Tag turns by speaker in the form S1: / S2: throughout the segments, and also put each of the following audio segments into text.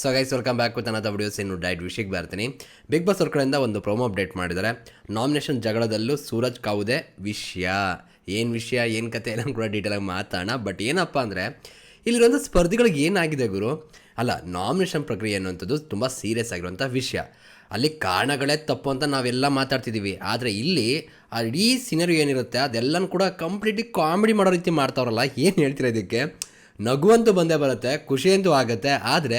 S1: So guys welcome back with ಅನ್ನದ videos ಇನ್ನು diet ವಿಷಯಕ್ಕೆ ಬರ್ತೀನಿ. ಬಿಗ್ ಬಾಸ್ ಅವ್ರ ಒಂದು ಪ್ರೋಮೋ ಅಪ್ಡೇಟ್ ಮಾಡಿದ್ದಾರೆ. ನಾಮಿನೇಷನ್ ಜಗಳದಲ್ಲೂ ಸೂರಜ್ ಕಾವುದೇ ವಿಷಯ. ಏನು ವಿಷಯ, ಏನು ಕತೆ ಎಲ್ಲ ಕೂಡ ಡೀಟೇಲಾಗಿ ಮಾತಾಡೋಣ. ಬಟ್ ಏನಪ್ಪ ಅಂದರೆ, ಇಲ್ಲಿರುವಂಥ ಸ್ಪರ್ಧಿಗಳಿಗೆ ಏನಾಗಿದೆ ಗುರು? ಅಲ್ಲ ನಾಮಿನೇಷನ್ ಪ್ರಕ್ರಿಯೆ ಅನ್ನುವಂಥದ್ದು ತುಂಬ ಸೀರಿಯಸ್ ಆಗಿರುವಂಥ ವಿಷಯ. ಅಲ್ಲಿ ಕಾರಣಗಳೇ ತಪ್ಪು ಅಂತ ನಾವೆಲ್ಲ ಮಾತಾಡ್ತಿದ್ದೀವಿ. ಆದರೆ ಇಲ್ಲಿ ಆ ಇಡೀ ಸಿನರಿ ಏನಿರುತ್ತೆ, ಅದೆಲ್ಲನೂ ಕೂಡ ಕಂಪ್ಲೀಟ್ಲಿ ಕಾಮಿಡಿ ಮಾಡೋ ರೀತಿ ಮಾಡ್ತಾವ್ರಲ್ಲ. ಏನು ಹೇಳ್ತೀರಾ ಇದಕ್ಕೆ? ನಗುವಂತೂ ಬಂದೇ ಬರುತ್ತೆ ಖುಷಿ ಅಂತೂ ಆಗುತ್ತೆ. ಆದರೆ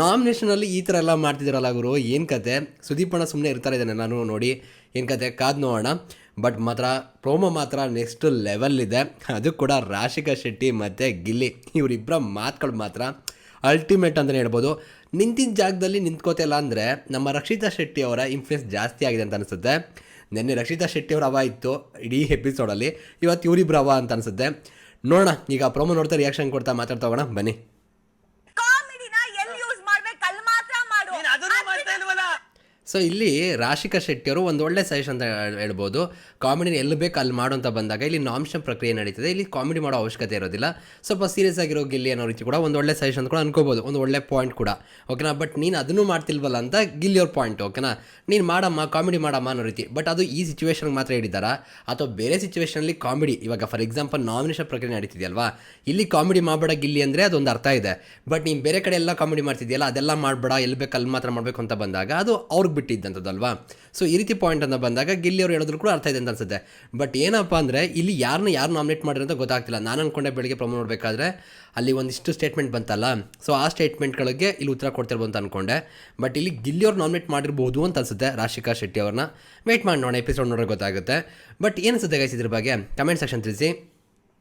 S1: ನಾಮಿನೇಷನಲ್ಲಿ ಈ ಥರ ಎಲ್ಲ ಮಾಡ್ತಿದ್ದೀರಲ್ಲ ಗುರು, ಏನು ಕತೆ? ಸುದೀಪಣ್ಣ ಸುಮ್ಮನೆ ಇರ್ತಾರೆ ನಾನು ನೋಡಿ, ಏನು ಕತೆ? ಕಾದು ನೋಡೋಣ. ಬಟ್ ಮಾತ್ರ ಪ್ರೋಮೋ ಮಾತ್ರ ನೆಕ್ಸ್ಟ್ ಲೆವೆಲ್ ಇದೆ. ಅದು ಕೂಡ ರಾಶಿಕಾ ಶೆಟ್ಟಿ ಮತ್ತು ಗಿಲ್ಲಿ. ಇವರಿಬ್ಬರ ಮಾತುಗಳು ಮಾತ್ರ ಅಲ್ಟಿಮೇಟ್ ಅಂತಲೇ ಹೇಳ್ಬೋದು. ನಿಂತಿದ್ದ ಜಾಗದಲ್ಲಿ ನಿಂತ್ಕೋತಿಲ್ಲ ಅಂದರೆ, ನಮ್ಮ ರಕ್ಷಿತಾ ಶೆಟ್ಟಿ ಅವರ ಇನ್ಫ್ಲುಯೆನ್ಸ್ ಜಾಸ್ತಿ ಆಗಿದೆ ಅಂತ ಅನಿಸುತ್ತೆ. ನಿನ್ನೆ ರಕ್ಷಿತಾ ಶೆಟ್ಟಿ ಅವರ ಅವ ಇತ್ತು, ಇಡೀ ಎಪಿಸೋಡಲ್ಲಿ ಇವತ್ತು ಇವರಿಬ್ಬರ ಅವ ಅಂತ ಅನಿಸುತ್ತೆ. ನೋಡೋಣ. ಈಗ ಪ್ರೋಮೋ ನೋಡ್ತಾ ರಿಯಾಕ್ಷನ್ ಕೊಡ್ತಾ ಮಾತಾಡ್ತಾ ಹೋಗೋಣ. ಬನ್ನಿ
S2: ಕಾಮಿಡಿನ ಎಲ್ಲಿ ಯೂಸ್ ಮಾಡ್ಬೇಕು ಅಲ್ಲಿ ಮಾತ್ರ ಮಾಡು
S3: ನೀನ್ ಅದನ್ನು ಮಾಡ್ತಾ ಇಲ್ವಲ್ಲ
S1: ಸೊ ಇಲ್ಲಿ ರಾಶಿಕಾ ಶೆಟ್ಟಿಯವರು ಒಂದು ಒಳ್ಳೆ ಸಜೆಷನ್ ಅಂತ ಹೇಳ್- ಹೇಳ್ಬೋದು. ಕಾಮಿಡಿನ ಎಲ್ಲಿ ಬೇಕು ಅಲ್ಲಿ ಮಾಡು ಅಂತ ಬಂದಾಗ ಇಲ್ಲಿ ನಾಮಿನೇಷನ್ ಪ್ರಕ್ರಿಯೆ ನಡೀತದೆ. ಇಲ್ಲಿ ಕಾಮಿಡಿ ಮಾಡೋ ಅವಶ್ಯಕತೆ ಇರೋದಿಲ್ಲ. ಸ್ವಲ್ಪ ಸೀರಿಯಸ್ ಆಗಿರೋ ಗಿಲ್ಲಿ ಅನ್ನೋ ರೀತಿ ಕೂಡ ಒಂದು ಒಳ್ಳೆ ಸಜೆಷನ್ ಕೂಡ ಅನ್ಕೋಬೋದು. ಒಂದು ಒಳ್ಳೆ ಪಾಯಿಂಟ್ ಕೂಡ. ಓಕೆನಾ ಬಟ್ ನೀನು ಅದನ್ನು ಮಾಡ್ತಿಲ್ವಲ್ಲ ಅಂತ ಗಿಲ್ಲಿ ಅವ್ರ ಪಾಯಿಂಟ್ ಓಕೆನಾ ನೀನು ಮಾಡಮ್ಮ ಕಾಮಿಡಿ ಮಾಡಮ್ಮ ಅನ್ನೋ ರೀತಿ. ಬಟ್ ಅದು ಈ ಸಿಚುವೇಶನ್ಗೆ ಮಾತ್ರ ಹೇಳಿದಾರ ಅಥವಾ ಬೇರೆ ಸಿಚುವೇಶನಲ್ಲಿ ಕಾಮಿಡಿ ಇವಾಗ ಫಾರ್ ಎಕ್ಸಾಂಪಲ್ ನಾಮಿನೇಷನ್ ಪ್ರಕ್ರಿಯೆ ನಡೀತಿದೆಯಲ್ವಾ? ಇಲ್ಲಿ ಕಾಮಿಡಿ ಮಾಡಬೇಡ ಗಿಲ್ಲಿ ಅಂದರೆ ಅದೊಂದು ಅರ್ಥ ಇದೆ. ಬಟ್ ನೀನು ಬೇರೆ ಕಡೆ ಎಲ್ಲ ಕಾಮಿಡಿ ಮಾಡ್ತಿದೆಯಲ್ಲ, ಅದೆಲ್ಲ ಮಾಡಬೇಡ, ಎಲ್ಲಿ ಬೇಕು ಅಲ್ಲಿ ಮಾತ್ರ ಮಾಡಬೇಕು ಅಂತ ಬಂದಾಗ ಅದು ಅವ್ರಿಗೆ ಬಿಟ್ಟಿದ್ದಂಥದ್ದಲ್ವಾ? ಸೊ ಈ ರೀತಿ ಪಾಯಿಂಟ್ ಅಂತ ಬಂದಾಗ ಗಿಲ್ಲಿ ಅವ್ರು ಹೇಳಿದ್ರು ಕೂಡ ಅರ್ಥ ಇದೆ ಅಂತ ಅನ್ಸುತ್ತೆ. ಬಟ್ ಏನಪ್ಪ ಅಂದರೆ, ಇಲ್ಲಿ ಯಾರನ್ನ ಯಾರು ನಾಮಿನೇಟ್ ಮಾಡಿರೋ ಅಂತ ಗೊತ್ತಾಗ್ತಿಲ್ಲ. ನಾನು ಅನ್ಕೊಂಡೆ ಬೆಳಿಗ್ಗೆ ಪ್ರಮೋ ನೋಡಬೇಕಾದ್ರೆ ಅಲ್ಲಿ ಒಂದಿಷ್ಟು ಸ್ಟೇಟ್ಮೆಂಟ್ ಬಂತಲ್ಲ? ಸೊ ಆ ಸ್ಟೇಟ್ಮೆಂಟ್ಗಳಿಗೆ ಇಲ್ಲಿ ಉತ್ತರ ಕೊಡ್ತಿರ್ಬೋದು ಅಂತ ಅನ್ಕೊಂಡೆ. ಬಟ್ ಇಲ್ಲಿ ಗಿಲ್ಲಿ ಅವ್ರು ನಾಮಿನೇಟ್ ಮಾಡಿರ್ಬೋದು ಅಂತ ಅನ್ಸುತ್ತೆ ರಾಶಿಕಾ ಶೆಟ್ಟಿ ಅವ್ರನ್ನ. ವೇಟ್ ಮಾಡಿ ನೋಡೋಣ ಎಪಿಸೋಡ್ ನೋಡೋಕೆ ಗೊತ್ತಾಗುತ್ತೆ. ಬಟ್ ಏನು ಅನ್ಸುತ್ತೆ ಗೈಸ್ ಇದ್ರ ಬಗ್ಗೆ? ಕಮೆಂಟ್ ಸೆಕ್ಷನ್ ತಿಳಿಸಿ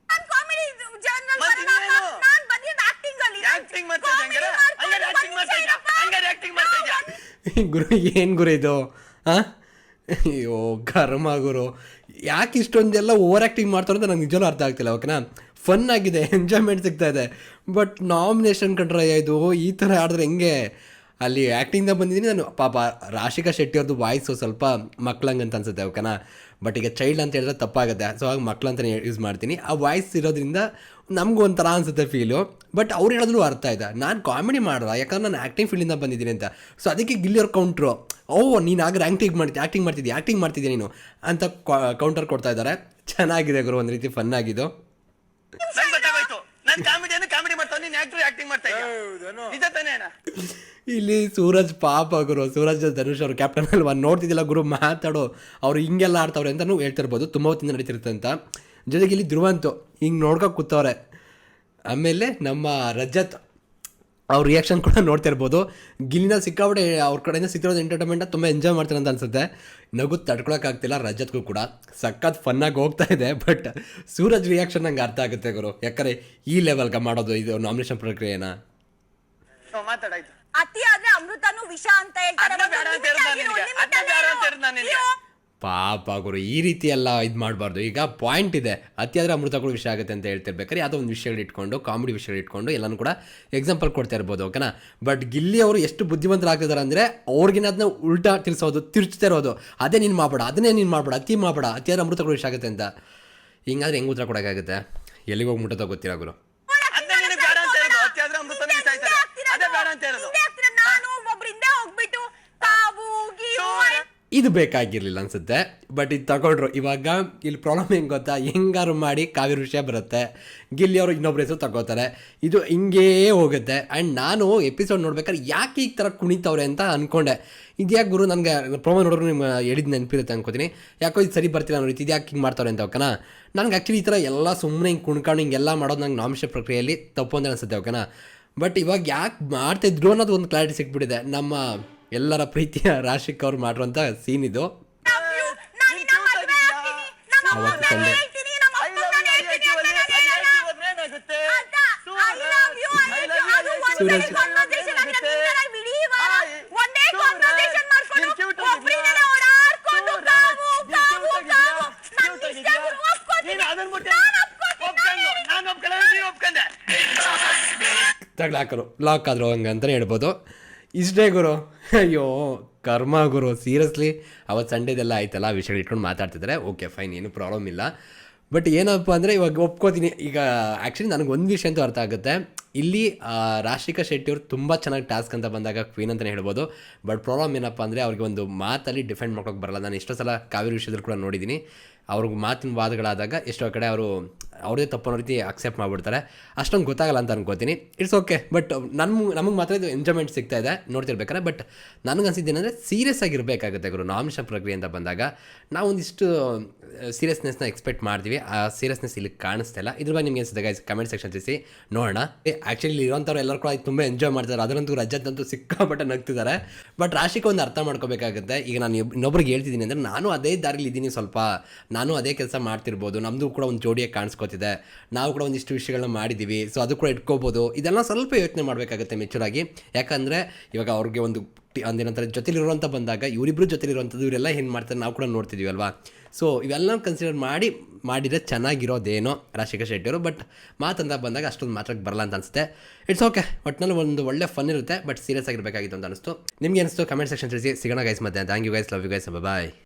S2: ನಾನ್ ಕಾಮಿಡಿ ಜರ್ನಲ್
S3: ಮತ್ತೆ ಇನ್ನೇನು?
S2: ನಾನ್ ಬಂದಿದ್ದು ಆಕ್ಟಿಂಗ್ ಅಲ್ಲಿ
S3: ಆಕ್ಟಿಂಗ್ ಮಾಡ್ತಾ ಇದ್ದೆ ಹಂಗಾರೆ ಹಂಗಾರೆ ಆಕ್ಟಿಂಗ್ ಮಾಡ್ತಾ ಇದ್ಯಾ ಹಂಗಾರೆ ಆಕ್ಟಿಂಗ್ ಮಾಡ್ತಾ ಇದ್ಯಾ
S1: ಗುರು, ಏನು ಗುರು ಇದು? ಹಾಂ ಅಯ್ಯೋ ಕರ್ಮ ಗುರು. ಯಾಕೆ ಇಷ್ಟೊಂದೆಲ್ಲ ಓವರ್ ಆ್ಯಕ್ಟಿಂಗ್ ಮಾಡ್ತಾರೆ ಅಂತ ನಂಗೆ ನಿಜವೂ ಅರ್ಥ ಆಗ್ತಿಲ್ಲ ಓಕೆನಾ ಫನ್ ಆಗಿದೆ ಎಂಜಾಯ್ಮೆಂಟ್ ಸಿಗ್ತಾ ಇದೆ. ಬಟ್ ನಾಮಿನೇಷನ್ ಕಂಡ್ರೆ ಇದು ಈ ಥರ ಆಡಿದ್ರೆ ಹೆಂಗೆ? ಅಲ್ಲಿ ಆ್ಯಕ್ಟಿಂಗ್ದಾಗ ಬಂದಿದ್ದೀನಿ ನಾನು. ಪಾಪ ರಾಶಿಕಾ ಶೆಟ್ಟಿ ಅವ್ರದ್ದು ವಾಯ್ಸು ಸ್ವಲ್ಪ ಮಕ್ಳಂಗೆ ಅಂತ ಅನ್ಸುತ್ತೆ, ಓಕೆನಾ? ಬಟ್ ಈಗ ಚೈಲ್ಡ್ ಅಂತ ಹೇಳಿದ್ರೆ ತಪ್ಪಾಗುತ್ತೆ. ಸೊ ಹಾಗೆ ಮಕ್ಳು ಅಂತಲೇ ಯೂಸ್ ಮಾಡ್ತೀನಿ. ಆ ವಾಯ್ಸ್ ಇರೋದ್ರಿಂದ ನಮಗೂ ಒಂಥರ ಅನಿಸುತ್ತೆ ಫೀಲು ಬಟ್ ಅವ್ರು ಹೇಳಿದ್ರು ಅರ್ಥ ಇದೆ ನಾನು ಕಾಮಿಡಿ ಮಾಡೋಲ್ಲ ಯಾಕಂದ್ರೆ ನಾನು ಆ್ಯಕ್ಟಿಂಗ್ ಫೀಲ್ಡಿಂದ ಬಂದಿದ್ದೀನಿ ಅಂತ. ಸೊ ಅದಕ್ಕೆ ಗಿಲ್ಲಿಯವ್ರ ಕೌಂಟ್ರು ಓ, ನೀನು ಆಗ ಆ್ಯಕ್ಟಿಂಗ್ ಮಾಡ್ತೀನಿ ಆ್ಯಕ್ಟಿಂಗ್ ಮಾಡ್ತಿದ್ದೀನಿ ಆ್ಯಕ್ಟಿಂಗ್ ಮಾಡ್ತಿದ್ದೆ ನೀನು? ಅಂತ ಕೌಂಟರ್ ಕೊಡ್ತಾ ಇದ್ದಾರೆ. ಚೆನ್ನಾಗಿದೆ ಗುರು, ಒಂದು ರೀತಿ ಫನ್ ಆಗಿದ್ದು
S3: ನಂಗೆ ಗೊತ್ತಾಗೋಯ್ತು ನಾನು ಕಾಮಿಡಿಯನ್ನು ಕಾಮಿಡಿ ಮಾಡ್ತಾವ್ ನೀನ್ ಆಕ್ಟರ್ ಆಕ್ಟಿಂಗ್ ಮಾಡ್ತಾ ಇದ್ಯಾ? ನಿಜ ತಾನೇ ಅಣ್ಣ?
S1: ಇಲ್ಲಿ ಸೂರಜ್ ಪಾಪ ಗುರು ಸೂರಜ್ ಧನುಷ್ ಅವರು ಕ್ಯಾಪ್ಟನ್ ಅಲ್ವಾ? ನೋಡ್ತಿದ್ದಿಲ್ಲ ಗುರು ಮಾತಾಡೋ. ಅವ್ರು ಹಿಂಗೆಲ್ಲ ಆಡ್ತಾವ್ರೆ ಅಂತಲೂ ಹೇಳ್ತಿರ್ಬೋದು ತುಂಬ ಹೊತ್ತಿಂದ ನಡೀತಿರುತ್ತೆ ಅಂತ. ಜೊತೆಗೆ ಇಲ್ಲಿ ಧ್ರುವಂತು ಹಿಂಗೆ ನೋಡ್ಕೊ ಕೂತವ್ರೆ. ಆಮೇಲೆ ನಮ್ಮ ರಜತ್ ಅವ್ರ ರಿಯಾಕ್ಷನ್ ಕೂಡ ನೋಡ್ತಾ ಇರ್ಬೋದು. ಗಿಲ್ಲಿನ ಸಿಕ್ಕಾಬಿಟ್ಟೆ ಅವ್ರ ಕಡೆಯಿಂದ ಸಿಕ್ಕಿರೋದು ಎಂಟರ್ಟೈನ್ಮೆಂಟ್ ತುಂಬ ಎಂಜಾಯ್ ಮಾಡ್ತಾರೆ ಅಂತ ಅನ್ಸುತ್ತೆ. ನಗು ತಡ್ಕೊಳಕ್ಕಾಗ್ತಿಲ್ಲ ರಜತ್ಗೂ ಕೂಡ. ಸಖತ್ ಫನ್ನಾಗಿ ಹೋಗ್ತಾ ಇದೆ ಬಟ್ ಸೂರಜ್ ರಿಯಾಕ್ಷನ್ ನಂಗೆ ಅರ್ಥ ಆಗುತ್ತೆ ಗುರು. ಯಾಕಂದ್ರೆ ಈ ಲೆವೆಲ್ಗೆ ಮಾಡೋದು ಇದು ನಾಮಿನೇಷನ್ ಪ್ರಕ್ರಿಯೆನ.
S2: ಅತಿ ಆದ್ರೆ ಅಮೃತನು ವಿಷ ಅಂತ ಹೇಳ್ತಾರೆ
S1: ಪಾಪ ಗುರು, ಈ ರೀತಿ ಎಲ್ಲ ಇದು ಮಾಡಬಾರ್ದು. ಈಗ ಪಾಯಿಂಟ್ ಇದೆ. ಅತಿಯಾದ್ರೆ ಅಮೃತಗಳು ವಿಷಯ ಆಗುತ್ತೆ ಅಂತ ಹೇಳ್ತಿರ್ಬೇಕಾದ್ರೆ ಯಾವುದೋ ಒಂದು ವಿಷಯಗಳು ಇಟ್ಕೊಂಡು ಕಾಮಿಡಿ ವಿಷಯಗಳು ಇಟ್ಕೊಂಡು ಎಲ್ಲನೂ ಕೂಡ ಎಕ್ಸಾಂಪಲ್ ಕೊಡ್ತಾ ಇರ್ಬೋದು ಓಕೆನಾ ಬಟ್ ಗಿಲ್ಲಿ ಅವರು ಎಷ್ಟು ಬುದ್ಧಿವಂತರಾಗ್ತಿದ್ದಾರೆ ಅಂದರೆ ಅವ್ರಿಗಿನ ಅದನ್ನ ಉಲ್ಟಾ ತಿಳಿಸೋದು, ತಿರುಚ್ತಾ ಇರೋದು. ಅದೇ ನೀನು ಮಾಡಬೇಡ, ಅದನ್ನೇ ನೀನು ಮಾಡಬೇಡ, ಅತಿ ಮಾಡಬೇಡ ಅತಿಯಾದ ಅಮೃತಗಳು ವಿಷಯ ಆಗುತ್ತೆ ಅಂತ. ಹಿಂಗಾದ್ರೆ ಹೆಂಗೆ ಉತ್ತರ ಕೊಡೋಕ್ಕಾಗುತ್ತೆ? ಎಲ್ಲಿಗೆ ಹೋಗಿ ಮುಟ್ಟೋದೋ ಗೊತ್ತಿರೋ ಗುರು
S3: ಅದನ್ನ ನೀನು ಬೇಡ ಅಂತ ಹೇಳೋದು ಅತಿ ಆದ್ರೆ ಅಮೃತನ ಇಷ್ಟ ಆಯ್ತಾರೆ ಅದೇ ಬೇಡ ಅಂತ ಹೇಳೋದು
S2: ಹಿಂದೆ ಆಗ್ತೀರ ನಾನು ಒಬ್ರು ಹಿಂದೆ ಹೋಗ್ಬಿಟ್ಟು ತಾವು ಗೀವು
S1: ಇದು ಬೇಕಾಗಿರ್ಲಿಲ್ಲ ಅನ್ಸುತ್ತೆ. ಬಟ್ ಇದು ತಗೊಂಡ್ರು. ಇವಾಗ ಇಲ್ಲಿ ಪ್ರಾಬ್ಲಮ್ ಹೆಂಗೆ ಗೊತ್ತಾ? ಹೆಂಗಾರು ಮಾಡಿ ಕಾವೇರಿ ವಿಷಯ ಬರುತ್ತೆ. ಗಿಲ್ಲಿ ಅವರು ಇನ್ನೊಬ್ಬರ ಹೆಸರು ತಗೋತಾರೆ. ಇದು ಹಿಂಗೇ ಹೋಗುತ್ತೆ. ಆ್ಯಂಡ್ ನಾನು ಎಪಿಸೋಡ್ ನೋಡ್ಬೇಕಾದ್ರೆ ಯಾಕೆ ಈ ಥರ ಕುಣಿತವ್ರೆ ಅಂತ ಅಂದ್ಕೊಂಡೆ ಇದ್ಯಾಕೆ ಗುರು? ನನಗೆ ಪ್ರೊಮೋ ನೋಡಿದ್ರು ನಿಮ್ಮ ಹೇಳಿದ ನೆನಪಿರುತ್ತೆ ಅನ್ಕೋತೀನಿ. ಯಾಕೋ ಇದು ಸರಿ ಬರ್ತಿಲ್ಲ ಅನ್ನೋ ರೀತಿ ಇದ್ಯಾಕೆ ಹಿಂಗೆ ಮಾಡ್ತಾರೆ ಅಂತ ಓಕೆನಾ? ನನಗೆ ಆ್ಯಕ್ಚುಲಿ ಈ ಥರ ಎಲ್ಲ ಸುಮ್ಮನೆ ಹಿಂಗೆ ಕುಣ್ಕೊಂಡು ಹಿಂಗೆಲ್ಲ ಮಾಡೋದು ನಂಗೆ ನಾಮಿಷ ಪ್ರಕ್ರಿಯೆಯಲ್ಲಿ ತಪ್ಪು ಅಂತ ಅನಿಸುತ್ತೆ ಓಕೆನಾ? ಬಟ್ ಇವಾಗ ಯಾಕೆ ಮಾಡ್ತಿದ್ರು ಅನ್ನೋದು ಒಂದು ಕ್ಲಾರಿಟಿ ಸಿಕ್ಬಿಟ್ಟಿದೆ. ನಮ್ಮ ಎಲ್ಲರ ಪ್ರೀತಿಯ ರಾಶಿಕ್ ಅವ್ರು ಮಾಡಿರುವಂಥ ಸೀನ್ ಇದು ಅವತ್ತು ಸಂಡೆ. ಸೂರಜ್. ತಗ್ಲಾಕರು ಲಾಕ್ ಆದ್ರು ಹಂಗೆ ಅಂತಲೇ ಹೇಳ್ಬೋದು ಇಷ್ಟೇ ಗುರು. ಅಯ್ಯೋ, ಕರ್ಮ ಗುರು ಸೀರಿಯಸ್ಲಿ ಅವತ್ತು ಸಂಡೇದೆಲ್ಲ ಆಯ್ತಲ್ಲ ವಿಷಯ ಇಟ್ಕೊಂಡು ಮಾತಾಡ್ತಿದ್ದಾರೆ ಓಕೆ ಫೈನ್ ಏನು ಪ್ರಾಬ್ಲಮ್ ಇಲ್ಲ. ಬಟ್ ಏನಪ್ಪ ಅಂದರೆ ಇವಾಗ ಒಪ್ಕೋತೀನಿ. ಈಗ ಆ್ಯಕ್ಚುಲಿ ನನಗೆ ಒಂದು ವಿಷಯ ಅಂತೂ ಅರ್ಥ ಆಗುತ್ತೆ. ಇಲ್ಲಿ ರಾಶಿಕಾ ಶೆಟ್ಟಿ ಅವರು ತುಂಬ ಚೆನ್ನಾಗಿ ಟಾಸ್ಕ್ ಅಂತ ಬಂದಾಗ ಕ್ವೀನ್ ಅಂತಲೇ ಹೇಳ್ಬೋದು. ಬಟ್ ಪ್ರಾಬ್ಲಮ್ ಏನಪ್ಪ ಅಂದರೆ ಅವ್ರಿಗೆ ಒಂದು ಮಾತಲ್ಲಿ ಡಿಫೆಂಡ್ ಮಾಡ್ಕೊಕ್ಕೆ ಬರಲ್ಲ. ನಾನು ಎಷ್ಟೋ ಸಲ ಕಾವೇರಿ ವಿಷಯದಲ್ಲಿ ಕೂಡ ನೋಡಿದ್ದೀನಿ ಅವ್ರಿಗೆ ಮಾತಿನ ವಾದಗಳಾದಾಗ ಎಷ್ಟೋ ಕಡೆ ಅವರು ಅವ್ರದೇ ತಪ್ಪು ರೀತಿ ಅಕ್ಸೆಪ್ಟ್ ಮಾಡಿಬಿಡ್ತಾರೆ. ಅಷ್ಟೊಂದು ಗೊತ್ತಾಗಲ್ಲ ಅಂತ ಅನ್ಕೋತೀನಿ. ಇಟ್ಸ್ ಓಕೆ ಬಟ್ ನಮ್ಮ ನಮಗೆ ಮಾತ್ರ ಇದು ಎಂಜಾಯ್ಮೆಂಟ್ ಸಿಗ್ತಾ ಇದೆ. ನೋಡ್ತಿರ್ಬೇಕಾದ್ರೆ ಬಟ್ ನನಗೆ ಅನ್ಸಿದ್ದೇನೆಂದರೆ ಸೀರಿಯಸ್ ಆಗಿರಬೇಕಾಗುತ್ತೆ ಗುರು. ನಾಮಿಷ ಪ್ರಕ್ರಿಯೆ ಅಂತ ಬಂದಾಗ ನಾವು ಒಂದಿಷ್ಟು ಸೀರಿಯಸ್ನೆಸ್ನ ಎಕ್ಸ್ಪೆಕ್ಟ್ ಮಾಡ್ತೀವಿ. ಆ ಸೀರಿಯಸ್ನೆಸ್ ಇಲ್ಲಿ ಕಾಣಿಸ್ತಾ ಇಲ್ಲ. ಇದ್ರ ಬಗ್ಗೆ ನಿಮಗೆ ಅನ್ಸುತ್ತೆ ಗೈಸ್ ಕಮೆಂಟ್ ಸೆಕ್ಷನ್ ತಿಳಿಸಿ. ನೋಡೋಣ. ಆ್ಯಕ್ಚುಲಿ ಇರೋಂಥವ್ರು ಎಲ್ಲರೂ ಕೂಡ ತುಂಬ ಎಂಜಾಯ್ ಮಾಡ್ತಾರೆ ಅದರಂತೂ ರಜದಂತೂ ಸಿಕ್ಕಾಪಟ್ಟೆ ನಗ್ತಿದ್ದಾರೆ. ಬಟ್ ರಾಶಿಗೆ ಒಂದು ಅರ್ಥ ಮಾಡ್ಕೋಬೇಕಾಗುತ್ತೆ. ಈಗ ನಾನು ಇನ್ನೊಬ್ರಿಗೆ ಹೇಳ್ತಿದ್ದೀನಿ ಅಂದರೆ ನಾನು ಅದೇ ದಾರಿಲಿ ಇದ್ದೀನಿ ಸ್ವಲ್ಪ. ನಾನು ಅದೇ ಕೆಲಸ ಮಾಡ್ತಿರ್ಬೋದು. ನಮ್ಮದು ಕೂಡ ಒಂದು ಜೋಡಿಯಾಗಿ ಕಾಣಿಸ್ಕೋತಿದೆ ನಾವು ಕೂಡ ಒಂದಿಷ್ಟು ವಿಷಯಗಳನ್ನ ಮಾಡಿದ್ದೀವಿ ಸೊ ಅದು ಕೂಡ ಇಟ್ಕೋಬೋದು. ಇದೆಲ್ಲ ಸ್ವಲ್ಪ ಯೋಚನೆ ಮಾಡಬೇಕಾಗುತ್ತೆ ಮೆಚೂರಾಗಿ ಯಾಕಂದರೆ ಇವಾಗ ಅವ್ರಿಗೆ ಒಂದು ಟಿ- ಜೊತೆಲಿರುವಂಥ ಬಂದಾಗ ಇವರಿಬ್ಬರು ಜೊತೆಲಿರುವಂಥದ್ದು ಇವರೆಲ್ಲ ಏನು ಮಾಡ್ತಾರೆ ನಾವು ಕೂಡ ನೋಡ್ತಿದ್ದೀವಿ ಅಲ್ವಾ? ಸೊ ಇವೆಲ್ಲ ಕನ್ಸಿಡರ್ ಮಾಡಿ, ಮಾಡಿದರೆ ಚೆನ್ನಾಗಿರೋದೇನೋ ರಾಶಿಕಾ ಶೆಟ್ಟಿಯವರು. ಬಟ್ ಮಾತಂತ ಬಂದಾಗ ಅಷ್ಟೊಂದು ಮಾತ್ರಕ್ಕೆ ಬರಲ್ಲ ಅಂತ ಅನಿಸುತ್ತೆ. ಇಟ್ಸ್ ಓಕೆ ಒಟ್ಟಿನಲ್ಲಿ ಒಂದು ಒಳ್ಳೆ ಫನ್ ಇರುತ್ತೆ. ಬಟ್ ಸೀರಿಯಸ್ ಆಗಿರಬೇಕಾಗಿತ್ತು ಅಂತ ಅನಿಸ್ತು. ನಿಮ್ಗೆ ಅನಿಸ್ತು? ಕಮೆಂಟ್ ಸೆಕ್ಷನ್ ತಿಳಿಸಿ. ಸಿಗೋಣ ಗೈಸ್ ಮತ್ತೆ thank you guys love you guys bye